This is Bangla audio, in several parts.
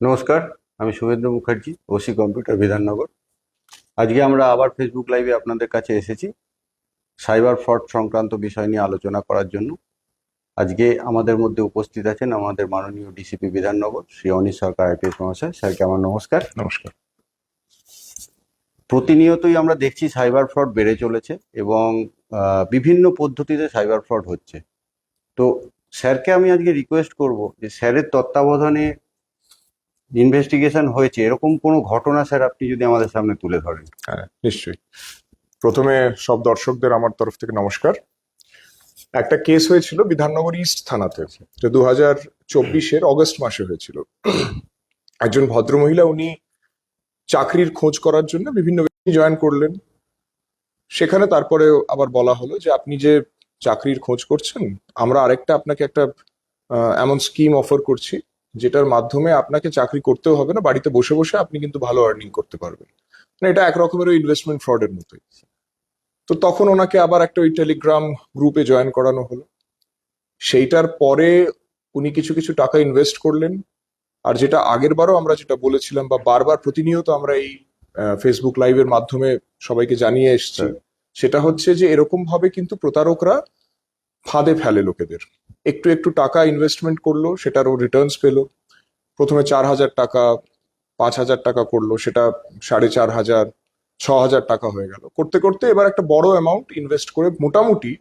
নমস্কার আমি শুভেন্দু মুখার্জি ওসি কম্পিউটার বিধাননগর। আজকে আমরা আবার ফেসবুক লাইভে আপনাদের কাছে এসেছি সাইবার ফ্রড সংক্রান্ত বিষয় নিয়ে আলোচনা করার জন্য। আজকে আমাদের মধ্যে উপস্থিত আছেন আমাদের মাননীয় ডিসিপি বিধাননগর শ্রী অনিশ সরকার আইপিএস মহাশয়। স্যারকে আমার নমস্কার। নমস্কার। প্রতিনিয়তই আমরা দেখছি সাইবার ফ্রড বেড়ে চলেছে এবং বিভিন্ন পদ্ধতিতে সাইবার ফ্রড হচ্ছে। তো স্যারকে আমি আজকে রিকোয়েস্ট করব যে স্যারের তত্ত্বাবধানে ইনভেস্টিগেশন হয়েছে, এরকম কোনো ঘটনা স্যার আপনি যদি আমাদের সামনে তুলে ধরেন। হ্যাঁ নিশ্চয়ই। প্রথমে সব দর্শকদের আমার তরফ থেকে নমস্কার। একটা কেস হয়েছিল বিধাননগর ইস্ট থানাতে তো দু হাজার চব্বিশের অগস্ট মাসে হয়েছিল। একজন ভদ্রমহিলা উনি চাকরির খোঁজ করার জন্য বিভিন্ন জয়েন করলেন। সেখানে তারপরে আবার বলা হলো যে, আপনি যে চাকরির খোঁজ করছেন, আমরা আরেকটা আপনাকে একটা এমন স্কিম অফার করছি যেটার মাধ্যমে আপনাকে চাকরি করতেও হবে না বাড়িতে বসে বসে আপনি কিন্তু ভালো আর্নিং করতে পারবেন। মানে এটা এক রকমের ইনভেস্টমেন্ট ফ্রডের মতোই। তো তখন ওনাকে আবার একটা ওই টেলিগ্রাম গ্রুপে জয়েন করানো হলো। সেইটার পরে উনি কিছু কিছু টাকা ইনভেস্ট করলেন। আর যেটা আগের বারও আমরা যেটা বলেছিলাম বা বারবার প্রতিনিয়ত আমরা এই ফেসবুক লাইভের মাধ্যমে সবাইকে জানিয়ে এসেছি সেটা হচ্ছে যে এরকম ভাবে কিন্তু প্রতারকরা ফাঁদে ফেলে লোকেদের। একটু একটু টাকা ইনভেস্টমেন্ট করল, সেটারও রিটার্নস পেল। প্রথমে চার হাজার টাকা, পাঁচ হাজার টাকা করল, সেটা সাড়ে চার হাজার, ছ হাজার টাকা হয়ে গেল। করতে করতে এবার একটা বড় অ্যামাউন্ট ইনভেস্ট করে মোটামুটি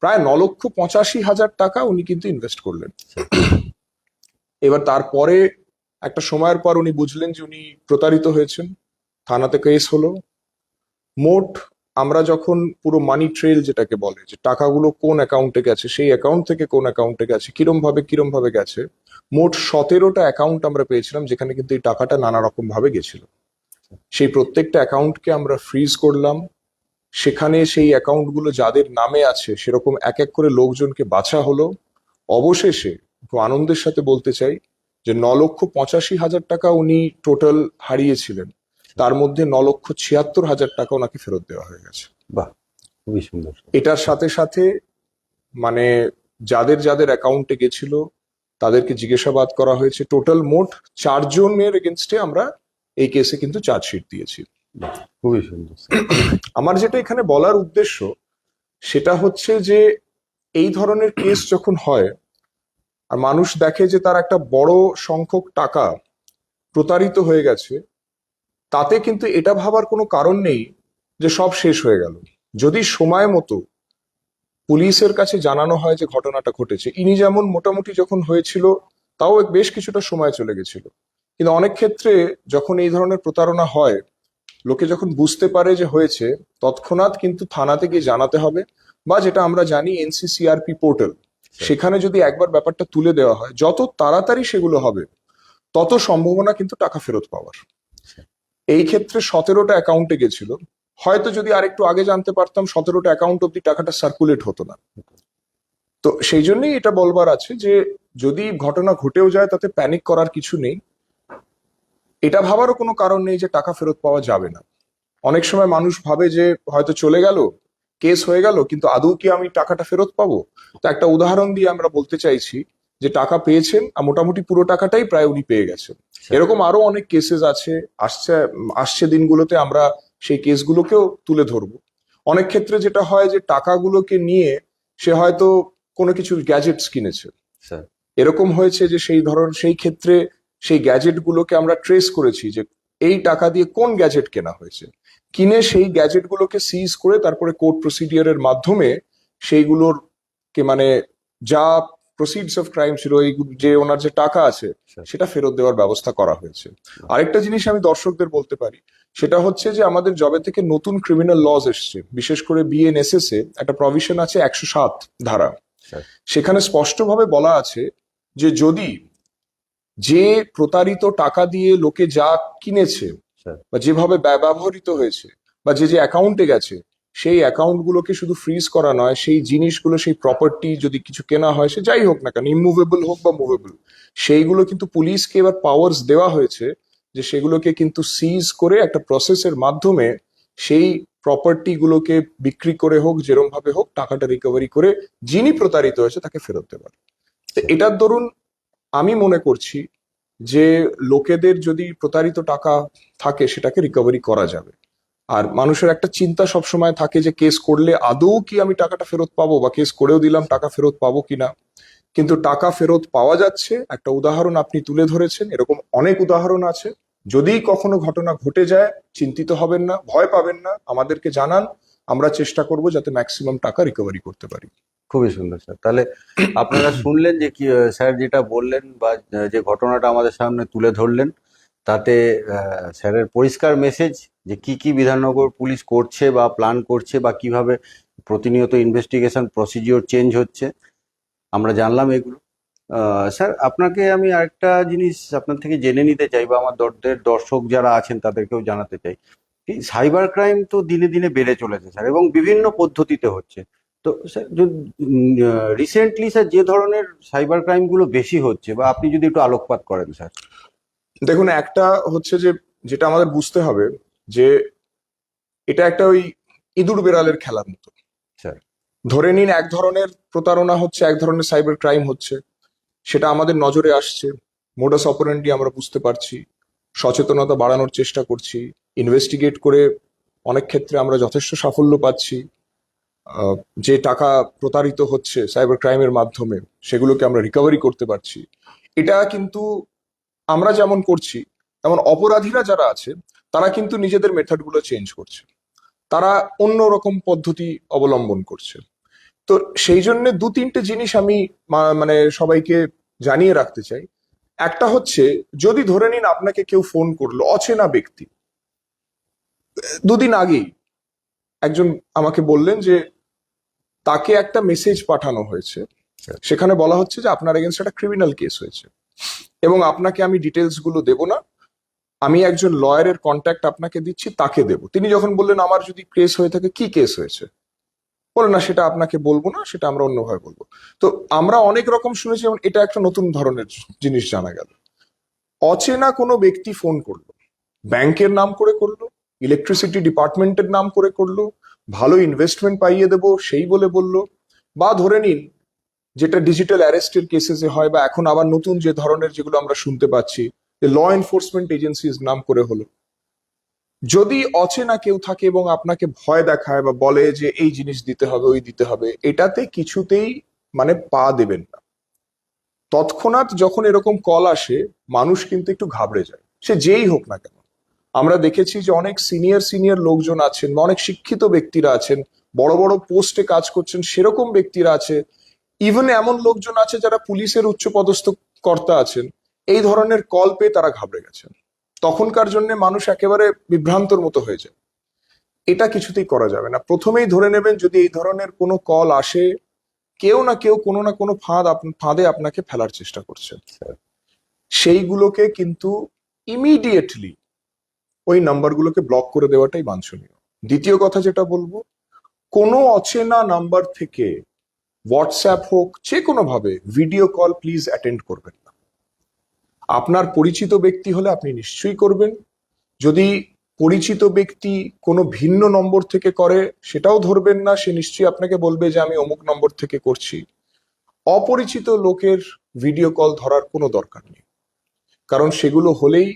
প্রায় ন লক্ষ পঁচাশি হাজার টাকা উনি কিন্তু ইনভেস্ট করলেন। এবার তারপরে একটা সময়ের পর উনি বুঝলেন যে উনি প্রতারিত হয়েছেন। থানাতে কেস হলো। মোট আমরা যখন পুরো মানি ট্রেল যেটাকে বলে, যে টাকাগুলো কোন অ্যাকাউন্টে গেছে, সেই অ্যাকাউন্ট থেকে কোন অ্যাকাউন্টে গেছে কিরম ভাবে কিরম ভাবে গেছে, মোট সতেরোটা অ্যাকাউন্ট আমরা পেয়েছিলাম যেখানে কিন্তু এই টাকাটা নানা রকম ভাবে গেছিল। সেই প্রত্যেকটা অ্যাকাউন্টকে আমরা ফ্রিজ করলাম। সেখানে সেই অ্যাকাউন্টগুলো যাদের নামে আছে, সেরকম এক এক করে লোকজনকে বাছা হলো। অবশেষে একটু আনন্দের সাথে বলতে চাই, যে ন লক্ষ পঁচাশি হাজার টাকা উনি টোটাল হারিয়েছিলেন। তার মধ্যে ন লক্ষ ছিয়াত্তর হাজার টাকা ওনাকে ফেরত দেওয়া হয়ে গেছে। বাহ খুবই সুন্দর। এটার সাথে সাথে মানে যাদের যাদের অ্যাকাউন্টে গেছিল তাদেরকে জিজ্ঞাসাবাদ করা হয়েছে। টোটাল মোট চারজনের এগেনস্টে আমরা এই কেসে কিন্তু চার্জশিট দিয়েছি। খুবই সুন্দর। আমার যেটা এখানে বলার উদ্দেশ্য সেটা হচ্ছে যে এই ধরনের কেস যখন হয় আর মানুষ দেখে যে তার একটা বড় সংখ্যক টাকা প্রতারিত হয়ে গেছে তাতে কিন্তু এটা ভাবার কোনো কারণ নেই যে সব শেষ হয়ে গেল। যদি সময় মতো পুলিশের কাছে জানানো হয় যে ঘটনাটা ঘটেছে ইনি যেমন মোটামুটি যখন হয়েছিল তাও বেশ কিছুটা সময় চলে গেছিল। কিন্তু অনেক ক্ষেত্রে যখন এই ধরনের প্রতারণা হয় লোকে যখন বুঝতে পারে যে হয়েছে তৎক্ষণাৎ কিন্তু থানাতে গিয়ে জানাতে হবে বা যেটা আমরা জানি এনসিসিআরপি পোর্টাল সেখানে যদি একবার ব্যাপারটা তুলে দেওয়া হয় যত তাড়াতাড়ি সেগুলো হবে তত সম্ভাবনা কিন্তু টাকা ফেরত পাওয়ার। এই ক্ষেত্রে সতেরোটা অ্যাকাউন্টে গেছিল। হয়তো যদি আরেকটু আগে জানতে পারতাম, সতেরোটা অ্যাকাউন্ট অব্দি টাকাটা সার্কুলেট হতো না। তো সেই জন্যই এটা বলবার আছে যে, যদি ঘটনা ঘটেও যায়, তাতে প্যানিক করার কিছু নেই। এটা ভাবারও কোনো কারণ নেই যে টাকা ফেরত পাওয়া যাবে না। অনেক সময় মানুষ ভাবে যে, হয়তো চলে গেল কেস হয়ে গেল, কিন্তু আদৌ কি আমি টাকাটা ফেরত পাবো? তো একটা উদাহরণ দিয়ে আমরা বলতে চাইছি যে টাকা পেয়েছেন আর মোটামুটি পুরো টাকাটাই প্রায় উনি পেয়ে গেছেন। এরকম আরও অনেক কেসেস আছে আসছে আসছে দিনগুলোতে আমরা সেই কেসগুলোকেও তুলে ধরবো। অনেক ক্ষেত্রে যেটা হয় যে টাকাগুলোকে নিয়ে সে হয়তো কোনো কিছু গ্যাজেটস কিনেছে। এরকম হয়েছে যে সেই ধরন সেই ক্ষেত্রে সেই গ্যাজেট গুলোকে আমরা ট্রেস করেছি যে এই টাকা দিয়ে কোন গ্যাজেট কেনা হয়েছে। কিনে সেই গ্যাজেট গুলোকে সিজ করে তারপরে কোর্ট প্রসিডিয়ারের মাধ্যমে সেইগুলোর কে মানে যা প্রসিডস অফ ক্রাইম ছিল এই যে ওনার যে টাকা আছে সেটা ফেরত দেওয়ার ব্যবস্থা করা হয়েছে। আরেকটা জিনিস আমি দর্শকদের বলতে পারি সেটা হচ্ছে যে আমাদের জবে থেকে নতুন ক্রিমিনাল লজ এসছে। বিশেষ করে বিএনএসএস এ একটা প্রভিশন আছে একশো সাত ধারা। সেখানে স্পষ্টভাবে বলা আছে যে যদি যে প্রতারিত টাকা দিয়ে লোকে যা কিনেছে বা যেভাবে ব্যবহৃত হয়েছে বা যে যে অ্যাকাউন্টে গেছে সেই অ্যাকাউন্টগুলোকে শুধু ফ্রিজ করা নয়, সেই জিনিসগুলো, সেই প্রপার্টি যদি কিছু কেনা হয়, সে যাই হোক না কেন ইমুভেবল হোক বা মুভেবল সেইগুলো কিন্তু পুলিশকে এবার পাওয়ার্স দেওয়া হয়েছে যে সেগুলোকে কিন্তু সিজ করে একটা প্রসেসের মাধ্যমে সেই প্রপার্টি গুলোকে বিক্রি করে হোক, যেরম ভাবে হোক, টাকাটা রিকভারি করে যিনি প্রতারিত হয়েছে তাকে ফেরত দেবার তো এটার দরুন আমি মনে করছি যে লোকেদের যদি প্রতারিত টাকা থাকে, সেটাকে রিকভারি করা যাবে। আর মানুষের একটা চিন্তা সবসময় থাকে যে কেস করলে আদৌ কি আমি টাকাটা ফেরত পাবো বা কেস করেও দিলাম, টাকা ফেরত পাবো কিনা। কিন্তু টাকা ফেরত পাওয়া যাচ্ছে, একটা উদাহরণ আপনি তুলে ধরেছেন, এরকম অনেক উদাহরণ আছে। যদি কখনো ঘটনা ঘটে যায়, চিন্তিত হবেন না, ভয় পাবেন না, আমাদেরকে জানান, আমরা চেষ্টা করব যাতে ম্যাক্সিমাম টাকা রিকভারি করতে পারি। খুবই সুন্দর, স্যার। তাহলে আপনারা শুনলেন যে কি স্যার যেটা বললেন বা যে ঘটনাটা আমাদের সামনে তুলে ধরলেন তাতে স্যারের পরিষ্কার মেসেজ যে কি কি বিধাননগর পুলিশ করছে বা প্ল্যান করছে বা কীভাবে প্রতিনিয়ত ইনভেস্টিগেশন প্রসিজিওর চেঞ্জ হচ্ছে, আমরা জানলাম এগুলো। স্যার, আপনাকে আমি আরেকটা জিনিস আপনার থেকে জেনে নিতে চাই বা আমার দর্দের দর্শক যারা আছেন তাদেরকেও জানাতে চাই। সাইবার ক্রাইম তো দিনে দিনে বেড়ে চলেছে স্যার এবং বিভিন্ন পদ্ধতিতে হচ্ছে। তো স্যার রিসেন্টলি স্যার যে ধরনের সাইবার ক্রাইমগুলো বেশি হচ্ছে বা আপনি যদি একটু আলোকপাত করেন স্যার। দেখুন একটা হচ্ছে যে যেটা আমাদের বুঝতে হবে যে এটা একটা ওই ইঁদুর বেড়ালের খেলার মতো। ধরে নিন এক ধরনের প্রতারণা হচ্ছে এক ধরনের সাইবার ক্রাইম হচ্ছে সেটা আমাদের নজরে আসছে মোডাস অপারেন্ডি আমরা বুঝতে পারছি সচেতনতা বাড়ানোর চেষ্টা করছি ইনভেস্টিগেট করে অনেক ক্ষেত্রে আমরা যথেষ্ট সাফল্য পাচ্ছি যে টাকা প্রতারিত হচ্ছে সাইবার ক্রাইমের মাধ্যমে সেগুলোকে আমরা রিকভারি করতে পারছি। এটা কিন্তু আমরা যেমন করছি তেমন অপরাধীরা যারা আছে তারা কিন্তু নিজেদের মেথডগুলো চেঞ্জ করছে। তারা অন্য রকম পদ্ধতি অবলম্বন করছে। তো সেই জন্য দু তিনটে জিনিস আমি মানে সবাইকে জানিয়ে রাখতে চাই। একটা হচ্ছে যদি ধরে নিন আপনাকে কেউ ফোন করল অচেনা ব্যক্তি দুদিন আগেই একজন আমাকে বললেন যে তাকে একটা মেসেজ পাঠানো হয়েছে। সেখানে বলা হচ্ছে যে আপনার এগেনস্ট একটা ক্রিমিনাল কেস হয়েছে। এবং আপনাকে আমি ডিটেলসগুলো দেব না। আমি একজন লয়ারের কন্ট্যাক্ট আপনাকে দিচ্ছি, তাকে দেব। তিনি যখন বললেন, আমার যদি কেস হয়ে থাকে, কি কেস হয়েছে? বলে না, সেটা আপনাকে বলব না, সেটা আমরা অন্যভাবে বলব। তো আমরা অনেক রকম শুনেছি এবং এটা একটা নতুন ধরনের জিনিস জানা গেল। অচেনা কোনো ব্যক্তি ফোন করল, ব্যাংকের নাম করে করল, ইলেকট্রিসিটি ডিপার্টমেন্টের নাম করে করল, ভালো ইনভেস্টমেন্ট পাইয়ে দেবো, সেই বলে বলল, বা ধরে নিন যেটা ডিজিটাল অ্যারেস্টের কেসেসে হয় বা এখন আবার নতুন যে ধরনের যেগুলো আমরা শুনতে পাচ্ছি, যে ল এনফোর্সমেন্ট এজেন্সির নাম করে হলো। যদি অচেনা কেউ থাকে এবং আপনাকে ভয় দেখায় বা বলে যে এই জিনিস দিতে হবে, ওই দিতে হবে, এটাতে কিছুতেই মানে পা দেবেন না। তৎক্ষণাৎ যখন এরকম কল আসে, মানুষ কিন্তু একটু ঘাবড়ে যায়। সে যেই হোক না কেন। আমরা দেখেছি যে অনেক সিনিয়র সিনিয়র লোকজন আছেন অনেক শিক্ষিত ব্যক্তিরা আছেন, বড় বড় পোস্টে কাজ করছেন, সেরকম ব্যক্তিরা আছে ইভেন এমন লোকজন আছে যারা পুলিশের উচ্চ পদস্থ কর্তা আছেন, এই ধরনের কল পেয়ে তারা ঘাবড়ে গেছেন। তখনকার জন্য মানুষ একেবারে বিভ্রান্তর মতো হয়ে যায়। এটা কিছুতেই করা যাবে না। প্রথমেই ধরে নেবেন যদি এই ধরনের কোনো কল আসে, কেউ না কেউ কোনো না কোনো ফাঁদ ফাঁদে আপনাকে ফেলার চেষ্টা করছে। সেইগুলোকে কিন্তু ইমিডিয়েটলি ওই নাম্বারগুলোকে ব্লক করে দেওয়াটাই বাঞ্ছনীয়। দ্বিতীয় কথা যেটা বলব, কোনো অচেনা নাম্বার থেকে হোয়াটসঅ্যাপ হোক, যে কোনো ভাবে ভিডিও কল প্লিজ অ্যাটেন্ড করবেন না। আপনার পরিচিত ব্যক্তি হলে আপনি নিশ্চয়ই করবেন। যদি পরিচিত ব্যক্তি কোনো ভিন্ন নম্বর থেকে করে, সেটাও ধরবেন না। সে নিশ্চয়ই আপনাকে বলবে যে, আমি অমুক নম্বর থেকে করছি। অপরিচিত লোকের ভিডিও কল ধরার কোনো দরকার নেই। কারণ সেগুলো হলেই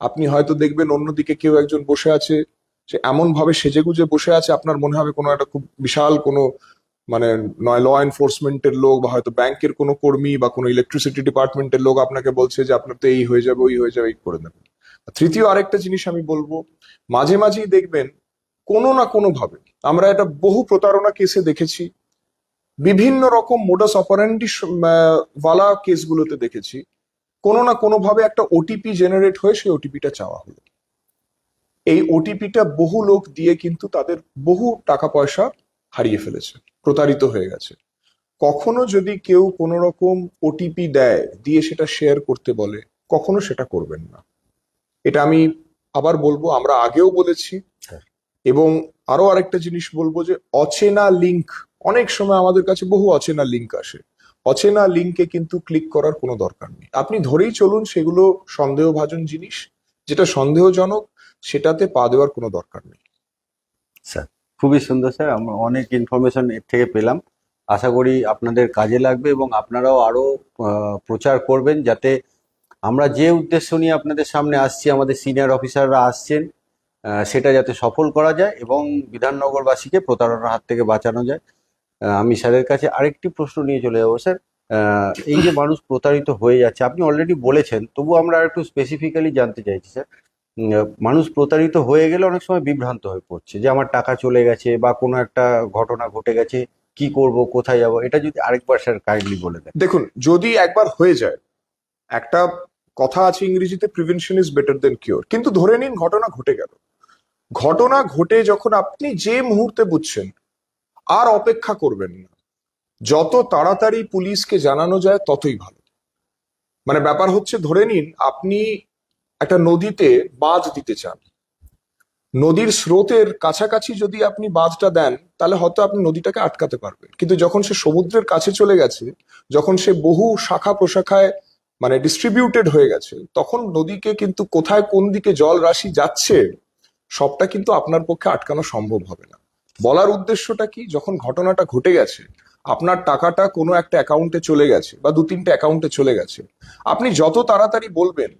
আপনি হয়তো দেখবেন অন্যদিকে কেউ একজন বসে আছে, সে এমন ভাবে সেজেগুজে বসে আছে, আপনার মনে হবে কোনো একটা খুব বিশাল কোনো মানে নয় ল এনফোর্সমেন্টের লোক বা হয়তো ব্যাংকের কোনো কর্মী বা কোনো ইলেকট্রিসিটি ডিপার্টমেন্টের লোক আপনাকে বলছে যে আপনার তো এই হয়ে যাবে, ওই হয়ে যাবে, এই করে দেবেন তৃতীয় আরেকটা জিনিস আমি বলব, মাঝে মাঝেই দেখবেন কোনো না কোনো ভাবে আমরা এটা বহু প্রতারণা কেসে দেখেছি, বিভিন্ন রকম মোডাস অপারেন্ডি ওয়ালা কেসগুলোতে দেখেছি, কোনো না কোনো ভাবে একটা ওটিপি জেনারেট হয়ে সেই ওটিপিটা চাওয়া হলো। এই ওটিপিটা বহু লোক দিয়ে কিন্তু তাদের বহু টাকা পয়সা হারিয়ে ফেলেছে। প্রতারিত হয়ে গেছে। কখনো যদি কেউ কোনো রকম ওটিপি দেয় দিয়ে সেটা শেয়ার করতে বলে কখনো সেটা করবেন না। এটা আমি আবার বলব আমরা আগেও বলেছি। হ্যাঁ। এবং আরও আরেকটা জিনিস বলব যে অচেনা লিংক অনেক সময় আমাদের কাছে বহু অচেনা লিংক আসে। অচেনা লিংকে কিন্তু ক্লিক করার কোনো দরকার নেই। আপনি ধরেই চলুন সেগুলো সন্দেহভাজন জিনিস যেটা সন্দেহজনক সেটাতে পা দেওয়ার কোনো দরকার নেই। স্যার খুবই সুন্দর, স্যার। আমরা অনেক ইনফরমেশন এর থেকে পেলাম। আশা করি আপনাদের কাজে লাগবে এবং আপনারাও আরও প্রচার করবেন যাতে আমরা যে উদ্দেশ্য নিয়ে আপনাদের সামনে আসছি, আমাদের সিনিয়র অফিসাররা আসছেন সেটা যাতে সফল করা যায় এবং বিধাননগরবাসীকে প্রতারণার হাত থেকে বাঁচানো যায়। আমি স্যারের কাছে আরেকটি প্রশ্ন নিয়ে চলে যাব, স্যার। এই যে মানুষ প্রতারিত হয়ে যাচ্ছে, আপনি অলরেডি বলেছেন তবু আমরা একটু স্পেসিফিক্যালি জানতে চাইছি, স্যার। মানুষ প্রতারিত হয়ে গেলে অনেক সময় বিভ্রান্ত হয়ে পড়ছে যে আমার টাকা চলে গেছে বা কোনো একটা ঘটনা ঘটে গেছে, কি করব, কোথায় যাব? এটা যদি আরেকবার স্যার কাইন্ডলি বলে দেন দেখুন, যদি একবার হয়ে যায়, একটা কথা আছে ইংরেজিতে prevention is better than cure কিন্তু ধরে নিন ঘটনা ঘটে গেল। ঘটনা ঘটে যখন আপনি যে মুহূর্তে বুঝছেন, আর অপেক্ষা করবেন না। যত তাড়াতাড়ি পুলিশকে জানানো যায়, ততই ভালো। মানে ব্যাপার হচ্ছে, ধরে নিন আপনি একটা নদীতে বাঁধ দিতে চান। নদীর স্রোতের কাছাকাছি যদি আপনি বাঁধটা দেন, তাহলে হয়তো আপনি নদীটাকে আটকাতে পারবেন। কিন্তু যখন সে সমুদ্রের কাছে চলে গেছে, যখন সে বহু শাখা প্রশাখায় মানে ডিস্ট্রিবিউটেড হয়ে গেছে, তখন নদীকে কিন্তু কোথায় কোন দিকে জল রাশি যাচ্ছে, সবটা কিন্তু আপনার পক্ষে আটকানো সম্ভব হবে না। বলার উদ্দেশ্যটা কি? যখন ঘটনাটা ঘটে গেছে, আপনার টাকাটা কোনো একটা অ্যাকাউন্টে চলে গেছে বা দু তিনটে অ্যাকাউন্টে চলে গেছে, আপনি যত তাড়াতাড়ি বলবেন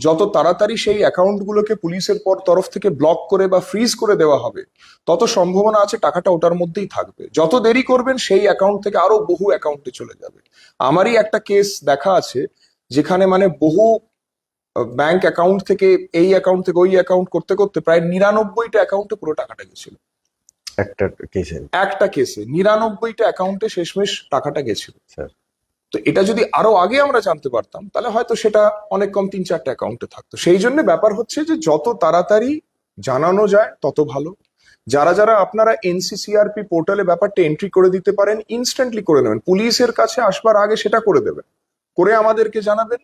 যত তাড়াতাড়ি সেই অ্যাকাউন্টগুলোকে পুলিশের পর তরফ থেকে ব্লক করে বা ফ্রিজ করে দেওয়া হবে তত সম্ভাবনা আছে টাকাটা ওটার মধ্যেই থাকবে। যত দেরি করবেন সেই অ্যাকাউন্ট থেকে আরও বহু অ্যাকাউন্টে চলে যাবে। আমারই একটা কেস দেখা আছে যেখানে মানে বহু ব্যাংক অ্যাকাউন্ট থেকে এই অ্যাকাউন্ট থেকে ওই অ্যাকাউন্ট করতে করতে প্রায় নিরানব্বইটা অ্যাকাউন্টে পুরো টাকাটা গেছিল। একটা কেসে একটা কেসে নিরানব্বইটা অ্যাকাউন্টে শেষমেশ টাকাটা গেছিল। স্যার। তো এটা যদি আরও আগে আমরা জানতে পারতাম, তাহলে হয়তো সেটা অনেক কম তিন চারটে অ্যাকাউন্টে থাকতো। সেই জন্য ব্যাপার হচ্ছে যে যত তাড়াতাড়ি জানানো যায়, তত ভালো। যারা যারা আপনারা এনসিসিআরপি পোর্টালে ব্যাপারটা এন্ট্রি করে দিতে পারেন ইনস্ট্যান্টলি করে নেবেন। পুলিশের কাছে আসবার আগে সেটা করে দেবেন। করে আমাদেরকে জানাবেন।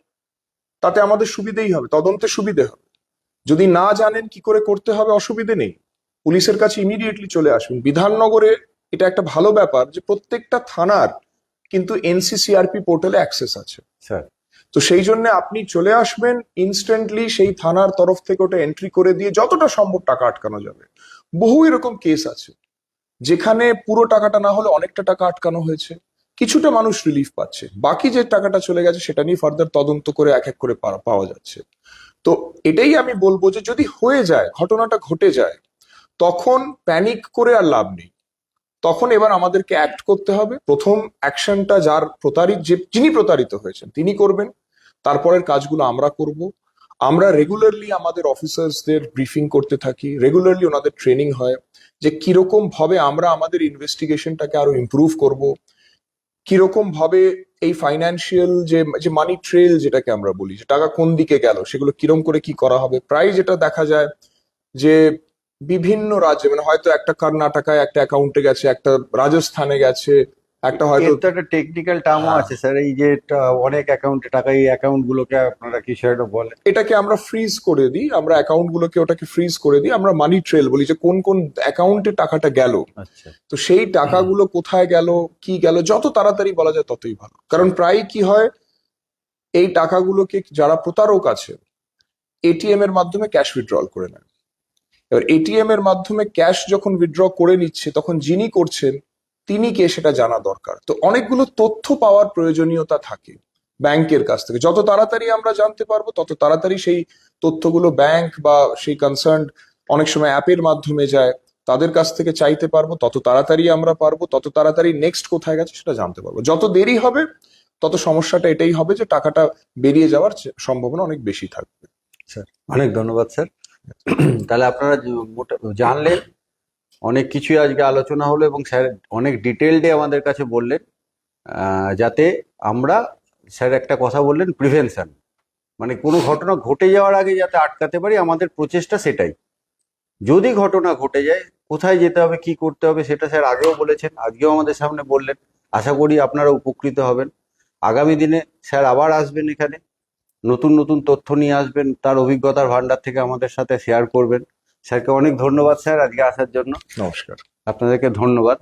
তাতে আমাদের সুবিধেই হবে, তদন্তে সুবিধে হবে। যদি না জানেন কি করে করতে হবে, অসুবিধে নেই। পুলিশের কাছে ইমিডিয়েটলি চলে আসুন। বিধাননগরে এটা একটা ভালো ব্যাপার যে প্রত্যেকটা থানার কিন্তু এনসিসিআরপি পোর্টালে অ্যাক্সেস আছে। স্যার তো সেই জন্য আপনি চলে আসবেন ইনস্ট্যান্টলি সেই থানার তরফ থেকে ওটা এন্ট্রি করে দিয়ে যতটা সম্ভব টাকা আটকানো যাবে। বহু এরকম কেস আছে যেখানে পুরো টাকাটা না হলে অনেকটা টাকা আটকানো হয়েছে। কিছুটা মানুষ রিলিফ পাচ্ছে। বাকি যে টাকাটা চলে গেছে সেটা নিয়ে ফার্দার তদন্ত করে এক এক করে পাওয়া যাচ্ছে। তো এটাই আমি বলব যে যদি হয়ে যায় ঘটনাটা ঘটে যায় তখন প্যানিক করে আর লাভ নেই। তখন এবার আমাদেরকে অ্যাক্ট করতে হবে। প্রথম অ্যাকশনটা যার প্রতারিত, যে যিনি প্রতারিত হয়েছেন, তিনি করবেন। তারপরের কাজগুলো আমরা করব। আমরা রেগুলারলি আমাদের অফিসার্সদের ব্রিফিং করতে থাকি। রেগুলারলি ওনাদের ট্রেনিং হয়। যে কীরকম ভাবে আমরা আমাদের ইনভেস্টিগেশনটাকে আরও ইমপ্রুভ করব। কীরকম ভাবে এই ফাইন্যান্সিয়াল যে যে মানি ট্রেল যেটাকে আমরা বলি, যে টাকা কোন দিকে গেল, সেগুলো কিরম করে কি করা হবে। প্রায় যেটা দেখা যায় যে বিভিন্ন রাজ্যে মানে হয়তো একটা কর্ণাটকায় একটা অ্যাকাউন্টে গেছে একটা রাজস্থানে গেছে একটা হয়তো একটা টেকনিক্যাল টার্মও। আছে স্যার এই যে অনেক অ্যাকাউন্টে টাকা এই অ্যাকাউন্ট গুলোকে আপনারা কিছু একটা বলেন এটাকে আমরা ফ্রিজ করে দিই আমরা অ্যাকাউন্ট গুলোকে ওটাকে ফ্রিজ করে দিই আমরা মানি ট্রেল বলি যে কোন কোন অ্যাকাউন্টে টাকাটা গেল। আচ্ছা। তো সেই টাকাগুলো কোথায় গেল কি গেল যত তাড়াতাড়ি বলা যায় ততই ভালো। কারণ প্রায় কি হয় এই টাকাগুলোকে যারা প্রতারক আছে এটিএম এর মাধ্যমে ক্যাশ উইথড্রল করে নেয়। এবার এটিএম এর মাধ্যমে ক্যাশ যখন উইথড্র করে নিচ্ছে, তখন যিনি করছেন, তিনি কে সেটা জানা দরকার। তো অনেকগুলো তথ্য পাওয়ার প্রয়োজনীয়তা থাকে ব্যাংকের কাছ থেকে। যত তাড়াতাড়ি আমরা জানতে পারব, তত তাড়াতাড়ি সেই তথ্যগুলো ব্যাংক বা সেই কনসার্ন অনেক সময় অ্যাপের মাধ্যমে যায়, তাদের কাছ থেকে চাইতে পারব, তত তাড়াতাড়ি আমরা পারব, তত তাড়াতাড়ি নেক্সট কোথায় গেছে সেটা জানতে পারব। যত দেরি হবে, তত সমস্যাটা এটাই হবে যে টাকাটা বেরিয়ে যাওয়ার সম্ভাবনা অনেক বেশি থাকবে। স্যার, অনেক ধন্যবাদ, স্যার। তাহলে আপনারা জানলেন, অনেক কিছুই আজকে আলোচনা হলো এবং স্যার অনেক ডিটেলডে আমাদের কাছে বললেন যাতে আমরা স্যার একটা কথা বললেন প্রিভেনশন মানে কোনো ঘটনা ঘটে যাওয়ার আগে যাতে আটকাতে পারি, আমাদের প্রচেষ্টা সেটাই। যদি ঘটনা ঘটে যায়, কোথায় যেতে হবে, কি করতে হবে, সেটা স্যার আগেও বলেছেন, আজকেও আমাদের সামনে বললেন। আশা করি আপনারা উপকৃত হবেন। আগামী দিনে স্যার আবার আসবেন এখানে। নতুন নতুন তথ্য নিয়ে আসবেন তার অভিজ্ঞতার ভান্ডার থেকে আমাদের সাথে শেয়ার করবেন। স্যারকে অনেক ধন্যবাদ স্যার আজকে আসার জন্য। নমস্কার। আপনাদেরকে ধন্যবাদ।